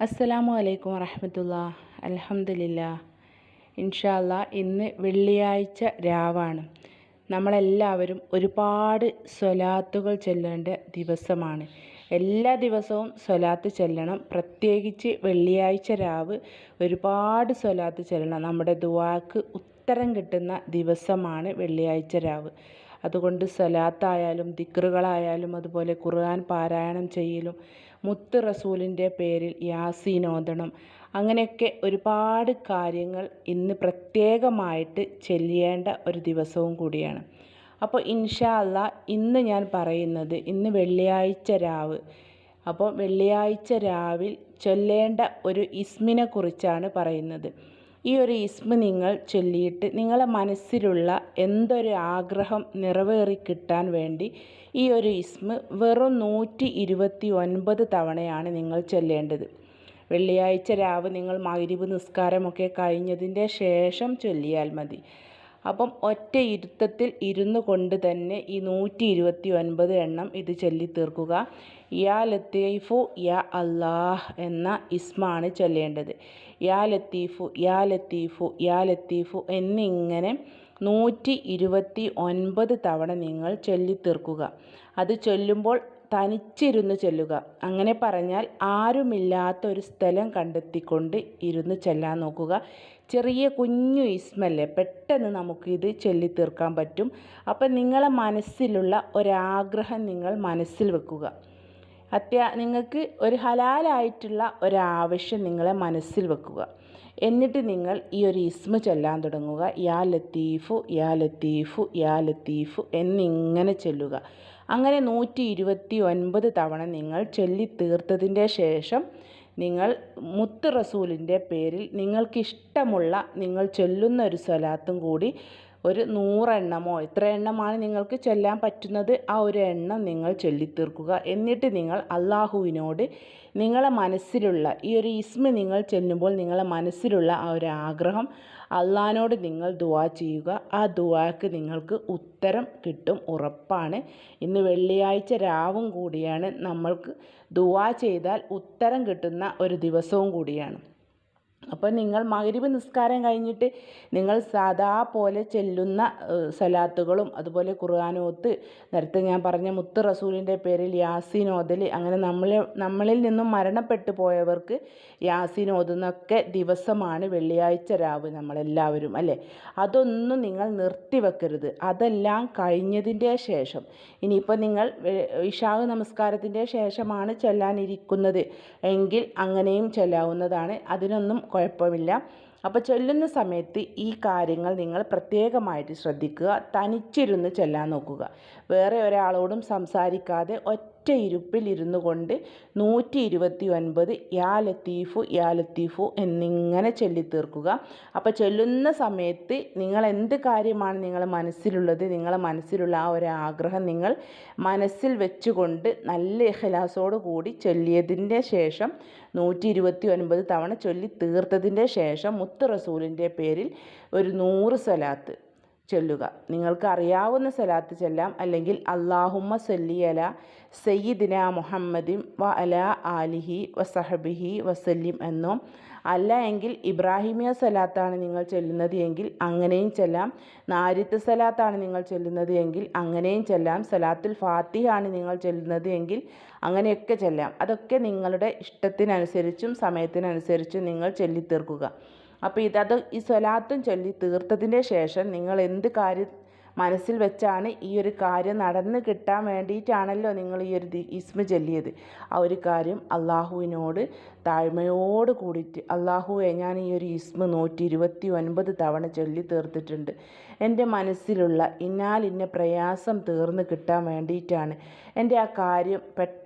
അസ്സലാമു അലൈക്കും വറഹമത്തുള്ള. അലഹമില്ല ഇൻഷാല്ല ഇന്ന് വെള്ളിയാഴ്ച രാവാണ്. നമ്മളെല്ലാവരും ഒരുപാട് സ്വലാത്തുകൾ ചൊല്ലേണ്ട ദിവസമാണ്. എല്ലാ ദിവസവും സ്വലാത്ത് ചൊല്ലണം. പ്രത്യേകിച്ച് വെള്ളിയാഴ്ച രാവ് ഒരുപാട് സ്വലാത്ത് ചൊല്ലണം. നമ്മുടെ ദുവാക്ക് ഉത്തരം കിട്ടുന്ന ദിവസമാണ് വെള്ളിയാഴ്ച രാവ്. അതുകൊണ്ട് സ്വലാത്തായാലും ദിക്റുകളായാലും അതുപോലെ ഖുർആൻ പാരായണം ചെയ്യലും മുത്ത് റസൂലിന്റെ പേരിൽ യാസീനോദണം. അങ്ങനെയൊക്കെ ഒരുപാട് കാര്യങ്ങൾ ഇന്ന് പ്രത്യേകമായിട്ട് ചെല്ലേണ്ട ഒരു ദിവസവും കൂടിയാണ്. അപ്പോൾ ഇൻഷാ അല്ല ഇന്ന് ഞാൻ പറയുന്നത് ഇന്ന് വെള്ളിയാഴ്ച രാവ്. അപ്പോൾ വെള്ളിയാഴ്ച രാവിൽ ചൊല്ലേണ്ട ഒരു ഇസ്മിനെ കുറിച്ചാണ് പറയുന്നത്. ഈ ഒരു ഇസ്മ നിങ്ങൾ ചൊല്ലിയിട്ട് നിങ്ങളെ മനസ്സിലുള്ള എന്തൊരു ആഗ്രഹം നിറവേറി കിട്ടാൻ വേണ്ടി ഈ ഒരു ഇസ്മ വെറും നൂറ്റി ഇരുപത്തി ഒൻപത് തവണയാണ് നിങ്ങൾ ചൊല്ലേണ്ടത്. വെള്ളിയാഴ്ച രാവ് നിങ്ങൾ മഗ്രിബ് നിസ്കാരമൊക്കെ കഴിഞ്ഞതിന്റെ ശേഷം ചൊല്ലിയാൽ മതി. അപ്പം ഒറ്റ ഇരുത്തത്തിൽ ഇരുന്നു കൊണ്ട് തന്നെ ഈ നൂറ്റി ഇരുപത്തി ഒൻപത് എണ്ണം ഇത് ചൊല്ലിത്തീർക്കുക. യാ ലത്തീഫു യാ അല്ലാഹ് എന്ന ഇസ്മാണ് ചൊല്ലേണ്ടത്. യാ ലത്തീഫു യാ ലത്തീഫു യാ ലത്തീഫു എന്നിങ്ങനെ നൂറ്റി ഇരുപത്തി ഒൻപത് തവണ നിങ്ങൾ ചൊല്ലിത്തീർക്കുക. അത് ചൊല്ലുമ്പോൾ തനിച്ചിരുന്ന് ചെല്ലുക. അങ്ങനെ പറഞ്ഞാൽ ആരുമില്ലാത്ത ഒരു സ്ഥലം കണ്ടെത്തിക്കൊണ്ട് ഇരുന്ന് ചെല്ലാൻ നോക്കുക. ചെറിയ കുഞ്ഞു ഇസ്മല്ലേ പെട്ടെന്ന് നമുക്കിത് ചൊല്ലി തീർക്കാൻ പറ്റും. അപ്പം നിങ്ങളെ മനസ്സിലുള്ള ഒരാഗ്രഹം നിങ്ങൾ മനസ്സിൽ വെക്കുക. അത്യാ നിങ്ങൾക്ക് ഒരു ഹലാലായിട്ടുള്ള ഒരാവശ്യം നിങ്ങളെ മനസ്സിൽ വെക്കുക. എന്നിട്ട് നിങ്ങൾ ഈ ഒരു ഇസ്മ ചൊല്ലാൻ തുടങ്ങുക. യാ ലത്തീഫു യാ ലത്തീഫു യാ ലത്തീഫു എന്നിങ്ങനെ ചൊല്ലുക. അങ്ങനെ നൂറ്റി ഇരുപത്തി ഒൻപത് തവണ നിങ്ങൾ ചൊല്ലി തീർത്തതിന്റെ ശേഷം നിങ്ങൾ മുത്ത് റസൂലിന്റെ പേരിൽ നിങ്ങൾക്കിഷ്ടമുള്ള നിങ്ങൾ ചൊല്ലുന്ന ഒരു സ്വലാത്തും കൂടി ഒരു നൂറെണ്ണമോ? എത്ര എണ്ണമാണ് നിങ്ങൾക്ക് ചൊല്ലാൻ പറ്റുന്നത്. ആ ഒരു എണ്ണം നിങ്ങൾ ചൊല്ലിത്തീർക്കുക. എന്നിട്ട് നിങ്ങൾ അള്ളാഹുവിനോട് നിങ്ങളെ മനസ്സിലുള്ള ഈ ഒരു ഇസ്മ നിങ്ങൾ ചെല്ലുമ്പോൾ നിങ്ങളെ മനസ്സിലുള്ള ആ ഒരു ആഗ്രഹം അള്ളഹാനോട് നിങ്ങൾ ദുവാ ചെയ്യുക. ആ ദുവാക്ക് നിങ്ങൾക്ക് ഉത്തരം കിട്ടും ഉറപ്പാണ്. ഇന്ന് വെള്ളിയാഴ്ച രാവും കൂടിയാണ്. നമ്മൾക്ക് ദുവാ ചെയ്താൽ ഉത്തരം കിട്ടുന്ന ഒരു ദിവസവും കൂടിയാണ്. അപ്പോൾ നിങ്ങൾ മകരിവ് നിസ്കാരം കഴിഞ്ഞിട്ട് നിങ്ങൾ സാധാ പോലെ ചെല്ലുന്ന സലാത്തുകളും അതുപോലെ ഖുർആാനോത്ത് നേരത്തെ ഞാൻ പറഞ്ഞ മുത്ത് റസൂലിന്റെ പേരിൽ യാസീൻ ഓതൽ അങ്ങനെ നമ്മൾ നമ്മളിൽ നിന്നും മരണപ്പെട്ടു പോയവർക്ക് യാസീൻ ഓതുന്നൊക്കെ ദിവസമാണ് വെള്ളിയാഴ്ച രാവ് നമ്മളെല്ലാവരും അല്ലേ? അതൊന്നും നിങ്ങൾ നിർത്തിവെക്കരുത് അതെല്ലാം കഴിഞ്ഞതിന്റെ ശേഷം. ഇനിയിപ്പോൾ നിങ്ങൾ ഇഷാവ് നമസ്കാരത്തിന്റെ ശേഷമാണ് ചെല്ലാനിരിക്കുന്നത്. എങ്കിൽ അങ്ങനെയും ചെല്ലാവുന്നതാണ്. അതിനൊന്നും കുഴപ്പമില്ല. അപ്പോൾ ചൊല്ലുന്ന സമയത്ത് ഈ കാര്യങ്ങൾ നിങ്ങൾ പ്രത്യേകമായിട്ട് ശ്രദ്ധിക്കുക. തനിച്ചിരുന്ന് ചെല്ലാൻ നോക്കുക. വേറെ ഒരാളോടും സംസാരിക്കാതെ ഒറ്റ ഇരുപ്പിൽ ഇരുന്നു കൊണ്ട് നൂറ്റി ഇരുപത്തി ഒൻപത് യാ ലത്തീഫു യാ ലത്തീഫു എന്നിങ്ങനെ ചൊല്ലിത്തീർക്കുക. അപ്പോൾ ചൊല്ലുന്ന സമയത്ത് നിങ്ങൾ എന്ത് കാര്യമാണ് നിങ്ങളെ മനസ്സിലുള്ളത്? നിങ്ങളെ മനസ്സിലുള്ള ആ ഒരു ആഗ്രഹം നിങ്ങൾ മനസ്സിൽ വെച്ചുകൊണ്ട് നല്ല ഇഖലാസോട് കൂടി ചൊല്ലിയതിന്റെ ശേഷം നൂറ്റി ഇരുപത്തി ഒൻപത് തവണ ചൊല്ലി തീർത്തതിന്റെ ശേഷം മുത്ത് റസൂലിന്റെ പേരിൽ ഒരു നൂറ് സ്വലാത്ത് ചൊല്ലുക. നിങ്ങൾക്ക് അറിയാവുന്ന സ്വലാത്ത് ചൊല്ലാം. അല്ലെങ്കിൽ അള്ളാഹുമ്മ സല്ലി അല സയ്യിദിന മുഹമ്മദിൻ വ അല ആലിഹി വസഹബിഹി വസല്ലിം എന്നോ അല്ല എങ്കിൽ ഇബ്രാഹിമിയ സലാത്താണ് നിങ്ങൾ ചെല്ലുന്നത് എങ്കിൽ അങ്ങനെയും ചെല്ലാം. നാരിത്ത് സലാത്താണ് നിങ്ങൾ ചെല്ലുന്നത് എങ്കിൽ അങ്ങനെയും ചെല്ലാം. സലാത്തുൽ ഫാത്തിഹാണ് നിങ്ങൾ ചെല്ലുന്നത് എങ്കിൽ അങ്ങനെയൊക്കെ ചെല്ലാം. അതൊക്കെ നിങ്ങളുടെ ഇഷ്ടത്തിനനുസരിച്ചും സമയത്തിനനുസരിച്ചും നിങ്ങൾ ചൊല്ലിത്തീർക്കുക. അപ്പോൾ ഇതത് ഈ സ്വലാത്തും ചൊല്ലി തീർത്തതിന്റെ ശേഷം നിങ്ങൾ എന്ത് കാര്യം മനസ്സിൽ വെച്ചാണ് ഈ ഒരു കാര്യം നടന്ന് കിട്ടാൻ വേണ്ടിയിട്ടാണല്ലോ നിങ്ങൾ ഈ ഒരു ഇസ്മ ചൊല്ലിയത്. ആ ഒരു കാര്യം അള്ളാഹുവിനോട് താഴ്മയോട് കൂടിയിട്ട് അള്ളാഹുവെ ഞാൻ ഈ ഒരു ഇസ്മ നൂറ്റി ഇരുപത്തി ഒൻപത് തവണ ചൊല്ലി തീർത്തിട്ടുണ്ട്. എന്റെ മനസ്സിലുള്ള ഇന്നാലിന്ന പ്രയാസം തീർന്ന് കിട്ടാൻ വേണ്ടിയിട്ടാണ് എന്റെ ആ കാര്യം പെട്ടെന്ന്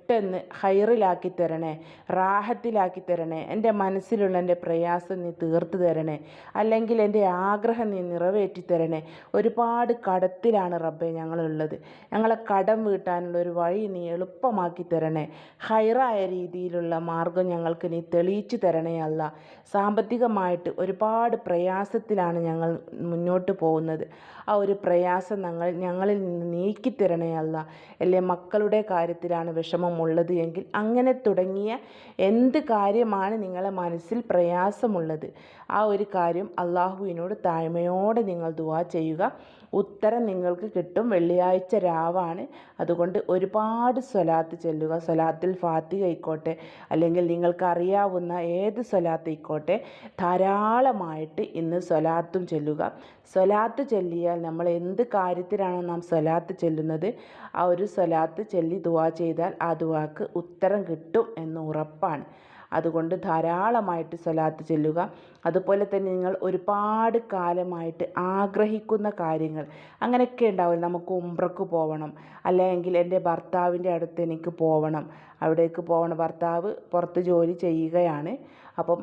ഹൈറിലാക്കി തരണേ റാഹത്തിലാക്കി തരണേ എന്റെ മനസ്സിലുള്ള എന്റെ പ്രയാസം നീ തീർത്ത് തരണേ അല്ലെങ്കിൽ എന്റെ ആഗ്രഹം നീ നിറവേറ്റി തരണേ ഒരുപാട് കടത്തിലാണ് റബ്ബെ ഞങ്ങളുള്ളത്. ഞങ്ങളെ കടം വീട്ടാനുള്ള ഒരു വഴി നീ എളുപ്പമാക്കി തരണേ ഹൈറായ രീതിയിലുള്ള മാർഗം ഞങ്ങൾക്ക് നീ തെളിയിച്ചു തരണേ അല്ല. സാമ്പത്തികമായിട്ട് ഒരുപാട് പ്രയാസത്തിലാണ് ഞങ്ങൾ മുന്നോട്ട് പോകുന്നത്. ആ ഒരു പ്രയാസം ഞങ്ങൾ ഞങ്ങളിൽ നിന്ന് നീക്കിത്തരണേ അല്ല. അല്ലേ മക്കളുടെ കാര്യത്തിലാണ് വിഷമം ഉള്ളത് എങ്കിൽ അങ്ങനെ തുടങ്ങിയ എന്ത് കാര്യമാണ് നിങ്ങളെ മനസ്സിൽ പ്രയാസമുള്ളത്? ആ ഒരു കാര്യം അള്ളാഹുവിനോട് താഴ്മയോടെ നിങ്ങൾ ദുവാ ചെയ്യുക. ഉത്തരം നിങ്ങൾക്ക് കിട്ടും. വെള്ളിയാഴ്ച രാവാണ്. അതുകൊണ്ട് ഒരുപാട് സ്വലാത്ത് ചെല്ലുക. സ്വലാത്തിൽ ഫാത്തി ആയിക്കോട്ടെ അല്ലെങ്കിൽ നിങ്ങൾക്കറിയാവുന്ന ഏത് സ്വലാത്ത് ആയിക്കോട്ടെ ധാരാളമായിട്ട് ഇന്ന് സ്വലാത്തും ചെല്ലുക. സ്വലാത്ത് ചെല്ലിയാൽ നമ്മൾ എന്ത് കാര്യത്തിലാണോ നാം സ്വലാത്ത് ചെല്ലുന്നത്? ആ ഒരു സ്വലാത്ത് ചെല്ലി ദുവാ ചെയ്താൽ ആ ദുവാക്ക് ഉത്തരം കിട്ടും എന്ന് ഉറപ്പാണ്. അതുകൊണ്ട് ധാരാളമായിട്ട് സ്വലാത്ത് ചെല്ലുക. അതുപോലെ തന്നെ നിങ്ങൾ ഒരുപാട് കാലമായിട്ട് ആഗ്രഹിക്കുന്ന കാര്യങ്ങൾ അങ്ങനെയൊക്കെ ഉണ്ടാവില്ല നമുക്ക് ഉംറക്ക് പോകണം അല്ലെങ്കിൽ എന്റെ ഭർത്താവിന്റെ അടുത്ത് എനിക്ക് പോകണം അവിടേക്ക് പോകണം. ഭർത്താവ് പുറത്ത് ജോലി ചെയ്യുകയാണ്. അപ്പം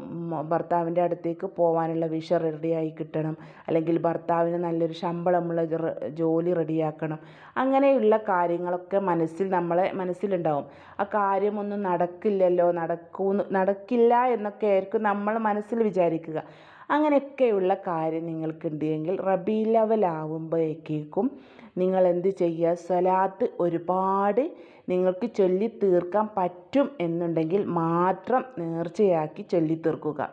ഭർത്താവിന്റെ അടുത്തേക്ക് പോകാനുള്ള വിഷ റെഡിയായി കിട്ടണം. അല്ലെങ്കിൽ ഭർത്താവിന് നല്ലൊരു ശമ്പളമുള്ള ജോലി റെഡിയാക്കണം അങ്ങനെയുള്ള കാര്യങ്ങളൊക്കെ മനസ്സിൽ നമ്മളെ മനസ്സിലുണ്ടാവും. ആ കാര്യമൊന്നും നടക്കില്ലല്ലോ നടക്കൂ നടക്കില്ല എന്നൊക്കെ ആയിരിക്കും നമ്മൾ മനസ്സിൽ വിചാരിക്കുക അങ്ങനെയൊക്കെയുള്ള കാര്യം നിങ്ങൾക്കുണ്ട് എങ്കിൽ റബി ലെവലാവുമ്പോഴേക്കും നിങ്ങൾ എന്ത് ചെയ്യുക? സ്വലാത്ത് ഒരുപാട് നിങ്ങൾക്ക് ചൊല്ലി തീർക്കാൻ പറ്റും എന്നുണ്ടെങ്കിൽ മാത്രം നേർച്ചയാക്കി ചൊല്ലി തീർക്കുക.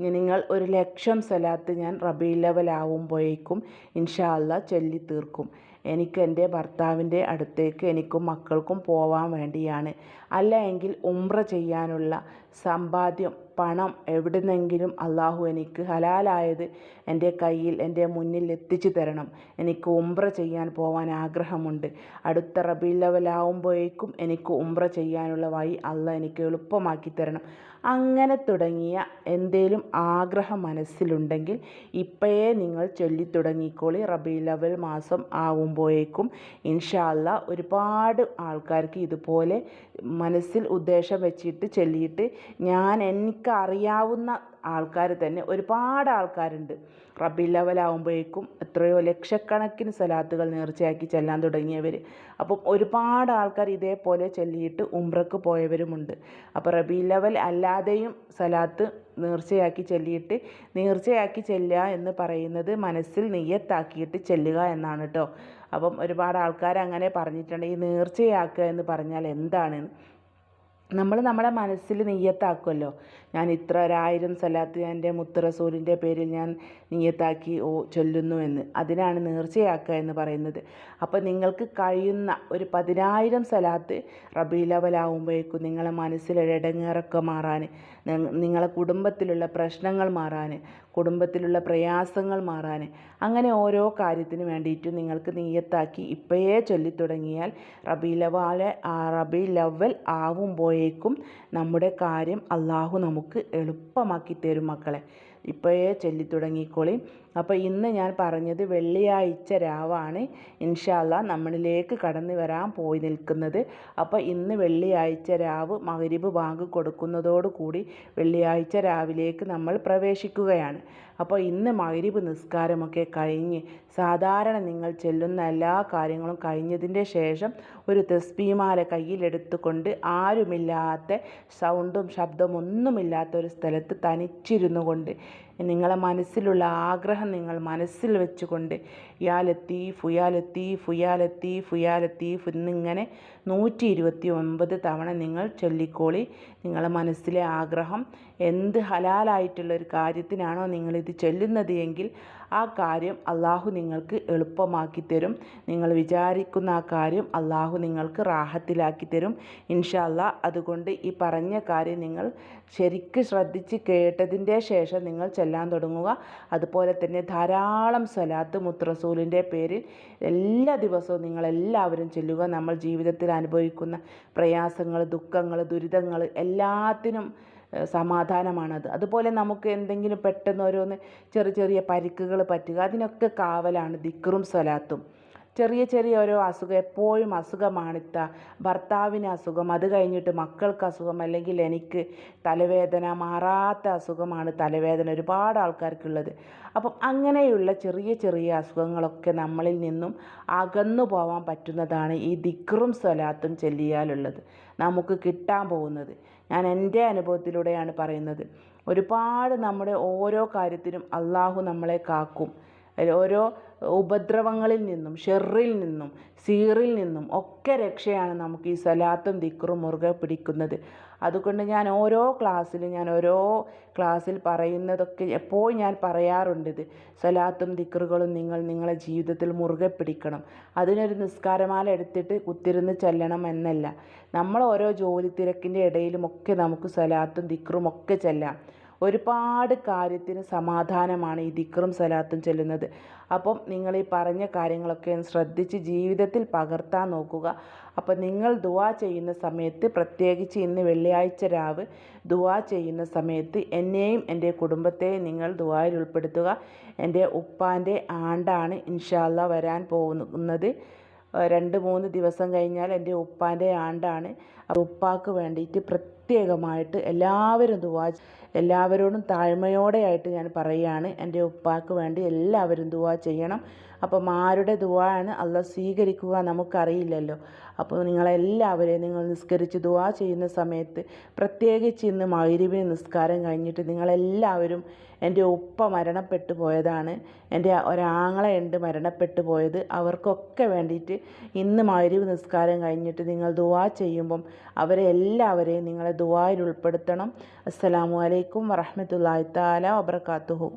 നിങ്ങൾ ഒരു ലക്ഷം സ്വലാത്ത് ഞാൻ റബി ലെവലാവുമ്പോഴേക്കും ഇൻഷാ അല്ല ചൊല്ലി തീർക്കും. എനിക്ക് എന്റെ ഭർത്താവിന്റെ അടുത്തേക്ക് എനിക്കും മക്കൾക്കും പോവാൻ വേണ്ടിയാണ്. അല്ല എങ്കിൽ ഉംറ ചെയ്യാനുള്ള സമ്പാദ്യം പണം എവിടുന്നെങ്കിലും അള്ളാഹു എനിക്ക് ഹലാലായത് എന്റെ കയ്യിൽ എന്റെ മുന്നിൽ എത്തിച്ചു തരണം. എനിക്ക് ഉംറ ചെയ്യാൻ പോവാൻ ആഗ്രഹമുണ്ട്. അടുത്ത റബി ലെവലാവുമ്പോഴേക്കും എനിക്ക് ഉംറ ചെയ്യാനുള്ള വഴി അല്ല എനിക്ക് എളുപ്പമാക്കി തരണം. അങ്ങനെ തുടങ്ങിയ എന്തേലും ആഗ്രഹം മനസ്സിലുണ്ടെങ്കിൽ ഇപ്പോഴേ നിങ്ങൾ ചൊല്ലി ചൊല്ലിത്തുടങ്ങിക്കോളി. റബി ലെവൽ മാസം ആവുമ്പോഴേക്കും ഇൻഷാല്ല ഒരുപാട് ആൾക്കാർക്ക് ഇതുപോലെ മനസ്സിൽ ഉദ്ദേശം വെച്ചിട്ട് ചൊല്ലിയിട്ട് ഞാൻ എനിക്ക് അറിയാവുന്ന ആൾക്കാർ തന്നെ ഒരുപാട് ആൾക്കാരുണ്ട്. റബി ലെവലാവുമ്പോഴേക്കും എത്രയോ ലക്ഷക്കണക്കിന് സലാത്തുകൾ നേർച്ചയാക്കി ചെല്ലാൻ തുടങ്ങിയവർ അപ്പം ഒരുപാട് ആൾക്കാർ ഇതേപോലെ ചൊല്ലിയിട്ട് ഉംറക്ക് പോയവരുമുണ്ട്. അപ്പോൾ റബി ലെവൽ അല്ലാതെയും സലാത്ത് നേർച്ചയാക്കി ചൊല്ലിയിട്ട് നേർച്ചയാക്കി ചെല്ലുക എന്ന് പറയുന്നത് മനസ്സിൽ നെയ്യത്താക്കിയിട്ട് ചെല്ലുക എന്നാണ് കേട്ടോ അപ്പം ഒരുപാട് ആൾക്കാർ അങ്ങനെ പറഞ്ഞിട്ടുണ്ട് ഈ നേർച്ചയാക്കുക എന്ന് പറഞ്ഞാൽ എന്താണെന്ന് നമ്മൾ നമ്മുടെ മനസ്സിൽ നെയ്യത്താക്കുമല്ലോ ഞാൻ ഇത്ര ഒരായിരം സലാത്ത് എന്റെ മുത്തറസൂലിന്റെ പേരിൽ ഞാൻ നിയ്യത്താക്കി ഓ ചൊല്ലുന്നു എന്ന്. അതിനാണ് നേർച്ചയാക്കുക എന്ന് പറയുന്നത്. അപ്പോൾ നിങ്ങൾക്ക് കഴിയുന്ന ഒരു പതിനായിരം സലാത്ത് റബീലവലാവുമ്പോഴേക്കും നിങ്ങളെ മനസ്സിലെ ഇടങ്ങേറൊക്കെ മാറാൻ നിങ്ങളെ കുടുംബത്തിലുള്ള പ്രശ്നങ്ങൾ മാറാൻ കുടുംബത്തിലുള്ള പ്രയാസങ്ങൾ മാറാൻ അങ്ങനെ ഓരോ കാര്യത്തിന് വേണ്ടിയിട്ട് നിങ്ങൾക്ക് നീയത്താക്കി ഇപ്പോഴേ ചൊല്ലിത്തുടങ്ങിയാൽ റബി ലവൽ റബി ആവുമ്പോഴേക്കും നമ്മുടെ കാര്യം അള്ളാഹു നമുക്ക് എളുപ്പമാക്കി തരും മക്കളെ. ഇപ്പോഴേ ചൊല്ലിത്തുടങ്ങിക്കോളി. അപ്പോൾ ഇന്ന് ഞാൻ പറഞ്ഞത് വെള്ളിയാഴ്ച രാവാണ്. ഇൻഷാല്ല നമ്മളിലേക്ക് കടന്നു വരാൻ പോയി നിൽക്കുന്നത്. അപ്പോൾ ഇന്ന് വെള്ളിയാഴ്ച രാവ് മകരിബ് ബാങ്ക് കൊടുക്കുന്നതോടുകൂടി വെള്ളിയാഴ്ച രാവിലേക്ക് നമ്മൾ പ്രവേശിക്കുകയാണ്. അപ്പോൾ ഇന്ന് മകരിബ് നിസ്കാരമൊക്കെ കഴിഞ്ഞ് സാധാരണ നിങ്ങൾ ചെല്ലുന്ന എല്ലാ കാര്യങ്ങളും കഴിഞ്ഞതിന്റെ ശേഷം ഒരു തെസ്ബീമാല കയ്യിലെടുത്തുകൊണ്ട് ആരുമില്ലാത്ത സൗണ്ടും ശബ്ദമൊന്നുമില്ലാത്ത ഒരു സ്ഥലത്ത് തനിച്ചിരുന്നു കൊണ്ട് നിങ്ങളെ മനസ്സിലുള്ള ആഗ്രഹം നിങ്ങൾ മനസ്സിൽ വെച്ചുകൊണ്ട് ഇയാലെത്തി ഫുയാലെത്തി ഫുയാലെത്തി ഫുയാലെത്തി എന്നിങ്ങനെ നൂറ്റി ഇരുപത്തി ഒൻപത് തവണ നിങ്ങൾ ചൊല്ലിക്കോളി. നിങ്ങളെ മനസ്സിലെ ആഗ്രഹം എന്ത് ഹലാലായിട്ടുള്ള ഒരു കാര്യത്തിനാണോ നിങ്ങളിത് ചൊല്ലുന്നത് എങ്കിൽ ആ കാര്യം അള്ളാഹു നിങ്ങൾക്ക് എളുപ്പമാക്കി തരും. നിങ്ങൾ വിചാരിക്കുന്ന ആ കാര്യം അള്ളാഹു നിങ്ങൾക്ക് റാഹത്തിലാക്കി തരും. ഇൻഷല്ല അതുകൊണ്ട് ഈ പറഞ്ഞ കാര്യം നിങ്ങൾ ശരിക്ക് ശ്രദ്ധിച്ച് കേട്ടതിന്റെ ശേഷം നിങ്ങൾ ചെല്ലാൻ തുടങ്ങുക. അതുപോലെ തന്നെ ധാരാളം സ്വലാത്ത് മുത്രസൂലിന്റെ പേരിൽ എല്ലാ ദിവസവും നിങ്ങളെല്ലാവരും ചെല്ലുക. നമ്മൾ ജീവിതത്തിൽ അനുഭവിക്കുന്ന പ്രയാസങ്ങൾ ദുഃഖങ്ങൾ ദുരിതങ്ങൾ എല്ലാത്തിനും സമാധാനമാണത്. അതുപോലെ നമുക്ക് എന്തെങ്കിലും പെട്ടെന്ന് ഓരോന്ന് ചെറിയ ചെറിയ പരിക്കുകൾ പറ്റുക അതിനൊക്കെ കാവലാണ് ദിക്റും സ്വലാത്തും. ചെറിയ ചെറിയ ഓരോ അസുഖം എപ്പോഴും അസുഖമാണിത്ത. ഭർത്താവിന് അസുഖം അത് കഴിഞ്ഞിട്ട് മക്കൾക്ക് അസുഖം അല്ലെങ്കിൽ എനിക്ക് തലവേദന മാറാത്ത അസുഖമാണ് തലവേദന ഒരുപാട് ആൾക്കാർക്കുള്ളത്. അപ്പം അങ്ങനെയുള്ള ചെറിയ ചെറിയ അസുഖങ്ങളൊക്കെ നമ്മളിൽ നിന്നും അകന്നു പോകാൻ പറ്റുന്നതാണ് ഈ ദിക്റും സ്വലാത്തും ചെല്ലിയാലുള്ളത്. നമുക്ക് കിട്ടാൻ പോകുന്നത്. ഞാൻ എന്റെ അനുഭവത്തിലൂടെയാണ് പറയുന്നത്. ഒരുപാട് നമ്മുടെ ഓരോ കാര്യത്തിനും അള്ളാഹു നമ്മളെ കാക്കും. ഓരോ ഉപദ്രവങ്ങളിൽ നിന്നും ഷെറിൽ നിന്നും സീറിൽ നിന്നും ഒക്കെ രക്ഷയാണ് നമുക്ക് ഈ സലാത്തും ദിക്റും മുറുകെ പിടിക്കുന്നത്. അതുകൊണ്ട് ഞാൻ ഓരോ ക്ലാസ്സിലും ഞാൻ ഓരോ ക്ലാസ്സിൽ പറയുന്നതൊക്കെ എപ്പോഴും ഞാൻ പറയാറുണ്ട് ഇത്. സലാത്തും ദിക്റുകളും നിങ്ങൾ നിങ്ങളെ ജീവിതത്തിൽ മുറുകെ പിടിക്കണം. അതിനൊരു നിസ്കാരമാല എടുത്തിട്ട് കുത്തിരുന്ന് ചെല്ലണം എന്നല്ല. നമ്മൾ ഓരോ ജോലി തിരക്കിന്റെ ഇടയിലുമൊക്കെ നമുക്ക് സലാത്തും ദിക്റും ഒക്കെ ചെല്ലാം. ഒരുപാട് കാര്യത്തിന് സമാധാനമാണ് ഈ ദിക്റും സലാത്തും ചെല്ലുന്നത്. അപ്പം നിങ്ങൾ ഈ പറഞ്ഞ കാര്യങ്ങളൊക്കെ ഒന്ന് ശ്രദ്ധിച്ച് ജീവിതത്തിൽ പകർത്താൻ നോക്കുക. അപ്പം നിങ്ങൾ ദുവാ ചെയ്യുന്ന സമയത്ത് പ്രത്യേകിച്ച് ഇന്ന് വെള്ളിയാഴ്ച രാവ് ദുവാ ചെയ്യുന്ന സമയത്ത് എന്നെയും എന്റെ കുടുംബത്തെയും നിങ്ങൾ ദുവായിൽ ഉൾപ്പെടുത്തുക. എന്റെ ഉപ്പാന്റെ ആണ്ടാണ് ഇൻഷാല്ല വരാൻ പോകുന്നത്. രണ്ട് മൂന്ന് ദിവസം കഴിഞ്ഞാൽ എന്റെ ഉപ്പാന്റെ ആണ്ടാണ്. ഉപ്പാക്ക് വേണ്ടിയിട്ട് പ്രത്യേകമായിട്ട് എല്ലാവരും ദുവാ എല്ലാവരോടും താഴ്മയോടെയായിട്ട് ഞാൻ പറയുകയാണ്. എന്റെ ഉപ്പാക്ക് വേണ്ടി എല്ലാവരും ദുവാ ചെയ്യണം. അപ്പം ആരുടെ ദുവാണ് അല്ല സ്വീകരിക്കുക നമുക്കറിയില്ലല്ലോ. അപ്പോൾ നിങ്ങളെല്ലാവരെയും നിങ്ങൾ നിസ്കരിച്ച് ദുവാ ചെയ്യുന്ന സമയത്ത് പ്രത്യേകിച്ച് ഇന്ന് മൈരിവിന് നിസ്കാരം കഴിഞ്ഞിട്ട് നിങ്ങളെല്ലാവരും എന്റെ ഉപ്പ മരണപ്പെട്ടു പോയതാണ്. എന്റെ ഒരാങ്ങളെ ഉണ്ട് മരണപ്പെട്ടു പോയത്. അവർക്കൊക്കെ വേണ്ടിയിട്ട് ഇന്ന് മൈരിവ് നിസ്കാരം കഴിഞ്ഞിട്ട് നിങ്ങൾ ദുവാ ചെയ്യുമ്പം അവരെ എല്ലാവരെയും നിങ്ങളെ ദുവായിൽ ഉൾപ്പെടുത്തണം. അസ്സലാമു അലൈക്കും വറഹമത്തല്ലാത്താല വബർക്കാത്തുഹു